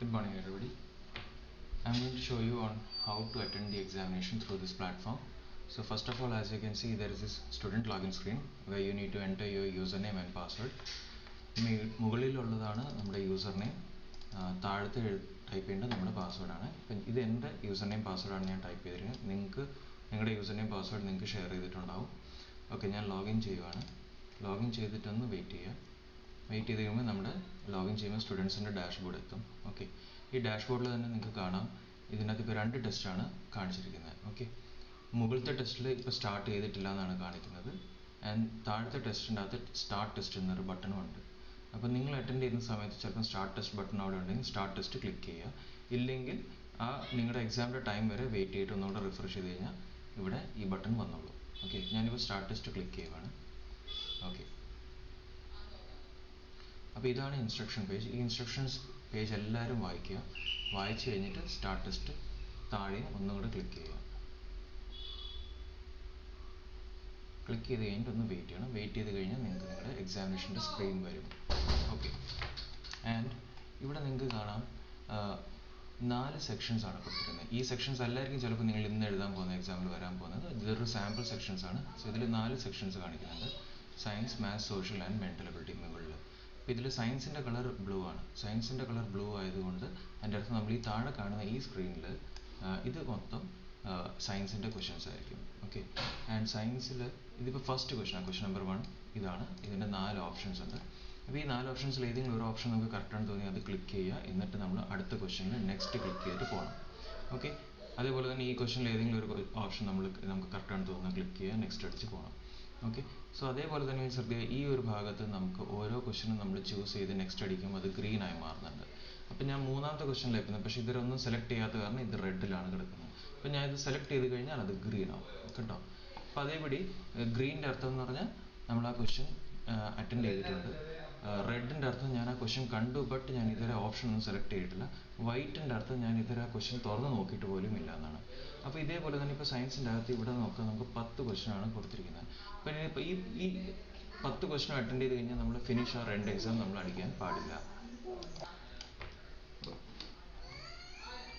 Good morning, everybody. I'm going to show you on how to attend the examination through this platform. So first of all, as you can see, there is this student login screen where you need to enter your username and password. മുകളിലുള്ളതാണ് നമ്മുടെ user name താഴത്തെ type ചെയ്യേണ്ടത് നമ്മുടെ പാസ്വേഡാണ് ഇപ്പം ഇത് എന്റെ user name പാസ്വേഡാണ് ഞാൻ type ചെയ്തിരിക്കുന്നത് നിങ്ങൾക്ക് നിങ്ങളുടെ യൂസർ നെയിം പാസ്വേഡ് നിങ്ങൾക്ക് ഷെയർ ചെയ്തിട്ടുണ്ടാവും ഓക്കെ ഞാൻ ലോഗിൻ ചെയ്യുവാണ് ലോഗിൻ ചെയ്തിട്ടൊന്ന് വെയിറ്റ് ചെയ്യുക വെയിറ്റ് ചെയ്ത് കഴിയുമ്പോൾ നമ്മുടെ ലോഗിൻ ചെയ്യുമ്പോൾ സ്റ്റുഡൻസിന്റെ ഡാഷ്ബോർഡ് എത്തും. ഓക്കെ ഈ ഡാഷ്ബോർഡിൽ തന്നെ നിങ്ങൾക്ക് കാണാം. ഇതിനകത്ത് ഇപ്പോൾ രണ്ട് ടെസ്റ്റാണ് കാണിച്ചിരിക്കുന്നത്. ഓക്കെ മുകളിലത്തെ ടെസ്റ്റിൽ ഇപ്പോൾ സ്റ്റാർട്ട് ചെയ്തിട്ടില്ല എന്നാണ് കാണിക്കുന്നത്. ആൻഡ് താഴത്തെ ടെസ്റ്റിന്റെ അകത്ത് സ്റ്റാർട്ട് ടെസ്റ്റ് എന്നൊരു ബട്ടണും ഉണ്ട്. അപ്പോൾ നിങ്ങൾ അറ്റൻഡ് ചെയ്യുന്ന സമയത്ത് ചിലപ്പോൾ സ്റ്റാർട്ട് ടെസ്റ്റ് ബട്ടൺ അവിടെ ഉണ്ടെങ്കിൽ സ്റ്റാർട്ട് ടെസ്റ്റ് ക്ലിക്ക് ചെയ്യുക. ഇല്ലെങ്കിൽ ആ നിങ്ങളുടെ എക്സാമിന്റെ ടൈം വരെ വെയിറ്റ് ചെയ്തിട്ട് ഒന്നുകൂടെ റിഫ്രഷ് ചെയ്ത് കഴിഞ്ഞാൽ ഇവിടെ ഈ ബട്ടൺ വന്നോളൂ. ഓക്കെ ഞാനിപ്പോൾ സ്റ്റാർട്ട് ടെസ്റ്റ് ക്ലിക്ക് ചെയ്യുവാണ്. ഓക്കെ അപ്പോൾ ഇതാണ് ഇൻസ്ട്രക്ഷൻ പേജ് ഈ ഇൻസ്ട്രക്ഷൻസ് പേജ് എല്ലാവരും വായിക്കുക. വായിച്ചു കഴിഞ്ഞിട്ട് സ്റ്റാർട്ട് ടെസ്റ്റ് താഴെ ഒന്നുകൂടെ ക്ലിക്ക് ചെയ്യുക. ക്ലിക്ക് ചെയ്ത് കഴിഞ്ഞിട്ട് ഒന്ന് വെയിറ്റ് ചെയ്യണം. വെയിറ്റ് ചെയ്ത് കഴിഞ്ഞാൽ നിങ്ങൾക്ക് നിങ്ങളുടെ എക്സാമിനേഷന്റെ സ്ക്രീൻ വരും. ഓക്കെ ആൻഡ് ഇവിടെ നിങ്ങൾക്ക് കാണാം നാല് സെക്ഷൻസ് ആണ് കൊടുത്തിരിക്കുന്നത്. ഈ സെക്ഷൻസ് അല്ലായിരിക്കും ചിലപ്പോൾ നിങ്ങൾ ഇന്ന് എഴുതാൻ പോകുന്ന എക്സാമിൽ വരാൻ പോകുന്നത്. ഇതൊരു സാമ്പിൾ സെക്ഷൻസ് ആണ്. സോ ഇതിൽ നാല് സെക്ഷൻസ് കാണിക്കുന്നുണ്ട്. Science maths social and mental ability മുകളിൽ അപ്പോൾ ഇതിൽ സയൻസിന്റെ കളർ ബ്ലൂ ആണ്. സയൻസിന്റെ കളർ ബ്ലൂ ആയതുകൊണ്ട് അതിന്റെ അർത്ഥം നമ്മൾ ഈ താഴെ കാണുന്ന ഈ സ്ക്രീനിൽ ഇത് മൊത്തം സയൻസിന്റെ ക്വസ്റ്റ്യൻസ് ആയിരിക്കും. ഓക്കെ ആൻഡ് സയൻസിൽ ഇതിപ്പോൾ first question question number one ഇതാണ്. ഇതിന്റെ നാല് ഓപ്ഷൻസ് ഉണ്ട്. അപ്പോൾ ഈ നാല് ഓപ്ഷൻസിൽ ഏതെങ്കിലും ഒരു ഓപ്ഷൻ നമുക്ക് കറക്റ്റാണ് തോന്നി അത് ക്ലിക്ക് ചെയ്യുക. എന്നിട്ട് നമ്മൾ അടുത്ത ക്വസ്റ്റ്യനിൽ നെക്സ്റ്റ് ക്ലിക്ക് ചെയ്തിട്ട് പോകണം ഓക്കെ അതേപോലെ തന്നെ ഈ ക്വസ്റ്റ്യനിൽ ഏതെങ്കിലും ഒരു ഓപ്ഷൻ നമ്മൾ നമുക്ക് കറക്റ്റാണ് തോന്നുന്നത് ക്ലിക്ക് ചെയ്യുക നെക്സ്റ്റ് അടിച്ച് പോകണം ഓക്കെ സോ അതേപോലെ തന്നെ ശ്രദ്ധിക്കുക ഈ ഒരു ഭാഗത്ത് നമുക്ക് ഓരോ ക്വസ്റ്റനും നമ്മൾ ചൂസ് ചെയ്ത് നെക്സ്റ്റ് അടിക്കുമ്പോൾ അത് ഗ്രീൻ ആയി മാറുന്നുണ്ട്. അപ്പം ഞാൻ മൂന്നാമത്തെ ക്വസ്റ്റനിലേക്കുന്നത് പക്ഷേ ഇതിലൊന്നും സെലക്ട് ചെയ്യാത്ത കാരണം ഇത് റെഡിലാണ് കിടക്കുന്നത്. അപ്പം ഞാൻ ഇത് സെലക്ട് ചെയ്ത് കഴിഞ്ഞാൽ അത് ഗ്രീൻ ആവും. കേട്ടോ? അപ്പോൾ അതേപടി ഗ്രീനിന്റെ അർത്ഥം എന്ന് പറഞ്ഞാൽ നമ്മൾ ആ ക്വസ്റ്റ്യൻ അറ്റൻഡ് ചെയ്തിട്ടുണ്ട്. റെഡിന്റെ അർത്ഥം ഞാൻ ആ ക്വസ്റ്റ്യൻ കണ്ടു ബട്ട് ഞാൻ ഇതുവരെ ഓപ്ഷൻ ഒന്നും സെലക്ട് ചെയ്തിട്ടില്ല. വൈറ്റിന്റെ അർത്ഥം ഞാൻ ഇതുവരെ ആ ക്വസ്റ്റ്യൻ തുറന്ന് നോക്കിയിട്ട് പോലും ഇല്ല എന്നാണ്. അപ്പോൾ ഇതേപോലെ തന്നെ ഇപ്പോൾ സയൻസിന്റെ അകത്ത് ഇവിടെ നോക്കുക നമുക്ക് പത്ത് ക്വസ്റ്റ്യൻ ആണ് കൊടുത്തിരിക്കുന്നത്. അപ്പോൾ ഇനിയിപ്പോൾ ഈ ഈ പത്ത് ക്വസ്റ്റ്യൻ അറ്റൻഡ് ചെയ്ത് കഴിഞ്ഞാൽ നമ്മൾ ഫിനിഷ് ആ രണ്ട് എക്സാം നമ്മൾ അടിക്കാൻ പാടില്ല.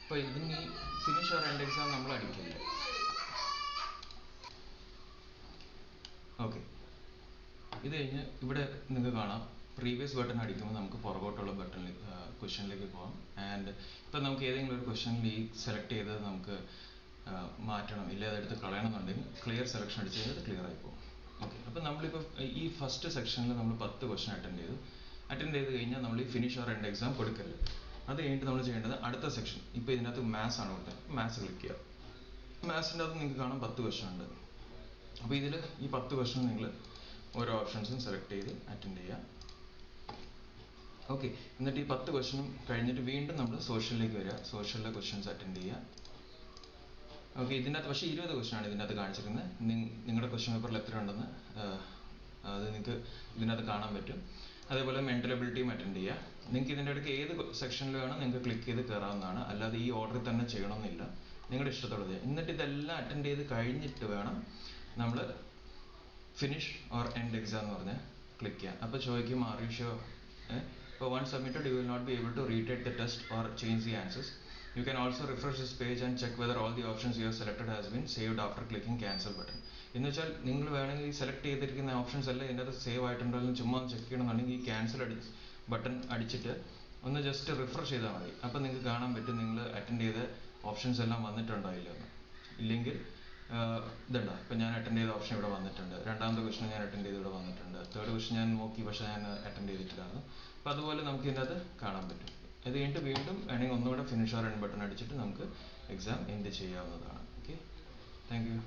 അപ്പോൾ ഇതിന് ഈ ഫിനിഷ് ആ രണ്ട് എക്സാം നമ്മൾ അടിക്കില്ല? ഓക്കെ ഇത് കഴിഞ്ഞ് ഇവിടെ നിങ്ങൾക്ക് കാണാം. പ്രീവിയസ് ബട്ടൺ അടിക്കുമ്പോൾ നമുക്ക് പുറകോട്ടുള്ള ബട്ടണിൽ ക്വസ്റ്റ്യനിലേക്ക് പോകാം ആൻഡ് ഇപ്പം നമുക്ക് ഏതെങ്കിലും ഒരു ക്വസ്റ്റ്യനിൽ ഈ സെലക്ട് ചെയ്തത് നമുക്ക് മാറ്റണം ഇല്ല അതെടുത്ത് കളയണമെന്നുണ്ടെങ്കിൽ ക്ലിയർ സെലക്ഷൻ അടിച്ച് കഴിഞ്ഞാൽ അത് ക്ലിയർ ആയി പോകും. ഓക്കെ അപ്പം നമ്മളിപ്പോൾ ഈ ഫസ്റ്റ് സെക്ഷനിൽ നമ്മൾ പത്ത് ക്വസ്റ്റ്യൻ അറ്റൻഡ് ചെയ്തു. അറ്റൻഡ് ചെയ്ത് കഴിഞ്ഞാൽ നമ്മൾ ഈ ഫിനിഷ് ഓർ എൻഡ് എക്സാം കൊടുക്കരുത് അത് കഴിഞ്ഞിട്ട് നമ്മൾ ചെയ്യേണ്ടത് അടുത്ത സെക്ഷൻ ഇപ്പോൾ ഇതിനകത്ത് മാത്സ് ആണ് കൊടുത്തത്. മാത്സ് ക്ലിക്ക് ചെയ്യുക മാത്സിന്റെ അകത്ത് നിങ്ങൾക്ക് കാണാം പത്ത് ക്വസ്റ്റ്യൻ ഉണ്ട്. അപ്പോൾ ഇതിൽ ഈ പത്ത് ക്വസ്റ്റ്യൻ നിങ്ങൾ ഓരോ ഓപ്ഷൻസും സെലക്ട് ചെയ്ത് അറ്റൻഡ് ചെയ്യുക ഓക്കെ എന്നിട്ട് ഈ പത്ത് ക്വസ്റ്റ്യനും കഴിഞ്ഞിട്ട് വീണ്ടും നമ്മൾ സോഷ്യലിലേക്ക് വരിക. സോഷ്യലിലെ ക്വസ്റ്റ്യൻസ് അറ്റൻഡ് ചെയ്യുക. ഓക്കെ ഇതിനകത്ത് പക്ഷേ ഇരുപത് ക്വസ്റ്റ്യൻ ആണ് ഇതിനകത്ത് കാണിച്ചിരിക്കുന്നത്. കാണിച്ചിരുന്നത് നിങ്ങളുടെ ക്വസ്റ്റ്യൻ പേപ്പറിൽ എത്ര ഉണ്ടെന്ന് അത് നിങ്ങൾക്ക് ഇതിനകത്ത് കാണാൻ പറ്റും. അതേപോലെ മെന്റൽ എബിലിറ്റിയും അറ്റൻഡ് ചെയ്യുക. നിങ്ങൾക്ക് ഇതിന്റെ ഇടയ്ക്ക് ഏത് സെക്ഷനിൽ വേണം നിങ്ങൾക്ക് ക്ലിക്ക് ചെയ്ത് കയറാവുന്നതാണ് അല്ലാതെ ഈ ഓർഡറിൽ തന്നെ ചെയ്യണമെന്നില്ല നിങ്ങളുടെ ഇഷ്ടത്തോടെ എന്നിട്ട് ഇതെല്ലാം അറ്റൻഡ് ചെയ്ത് കഴിഞ്ഞിട്ട് വേണം നമ്മൾ ഫിനിഷ് ഓർ എൻഡ് എക്സാം എന്ന് പറഞ്ഞ് ക്ലിക്ക് ചെയ്യാം അപ്പോൾ ചോദിക്കും ആർ യു ഷുവർ ഇപ്പോൾ once submitted you will not be able to retake the test or change the answers you can also refresh this page and check whether all the options you have selected has been saved after clicking cancel button എന്ന് വെച്ചാൽ നിങ്ങൾ വേണമെങ്കിൽ select ചെയ്തിരിക്കുന്ന options എല്ലാം ഇതിന്റെ അകത്ത് save ആയിട്ടുണ്ടോ എന്ന് ചുമ്മാ ഒന്ന് ചെക്ക് ചെയ്യണമെന്നുണ്ടെങ്കിൽ ഈ ക്യാൻസൽ അടി ബട്ടൺ അടിച്ചിട്ട് ഒന്ന് ജസ്റ്റ് റിഫ്രഷ് ചെയ്താൽ മതി. അപ്പോൾ നിങ്ങൾക്ക് കാണാൻ പറ്റും നിങ്ങൾ അറ്റൻഡ് ചെയ്ത ഓപ്ഷൻസ് എല്ലാം വന്നിട്ടുണ്ടോ ഇല്ലെന്ന് ഇല്ലെങ്കിൽ ഇതുണ്ട്? ഇപ്പം ഞാൻ അറ്റൻഡ് ചെയ്ത ഓപ്ഷൻ ഇവിടെ വന്നിട്ടുണ്ട്. രണ്ടാമത്തെ ക്വസ്റ്റൻ ഞാൻ അറ്റൻഡ് ചെയ്ത് ഇവിടെ വന്നിട്ടുണ്ട്. തേർഡ് ക്വസ്റ്റൻ ഞാൻ നോക്കി പക്ഷേ ഞാൻ അറ്റൻഡ് ചെയ്തിട്ടില്ലായിരുന്നു. അപ്പോൾ അതുപോലെ നമുക്ക് ഇതിനകത്ത് കാണാൻ പറ്റും. ഇത് കഴിഞ്ഞിട്ട് വീണ്ടും വേണമെങ്കിൽ ഒന്നുകൂടെ ഫിനിഷ് ഓർ ബട്ടൺ അടിച്ചിട്ട് നമുക്ക് എക്സാം എൻഡ് ചെയ്യാവുന്നതാണ്. Okay thank you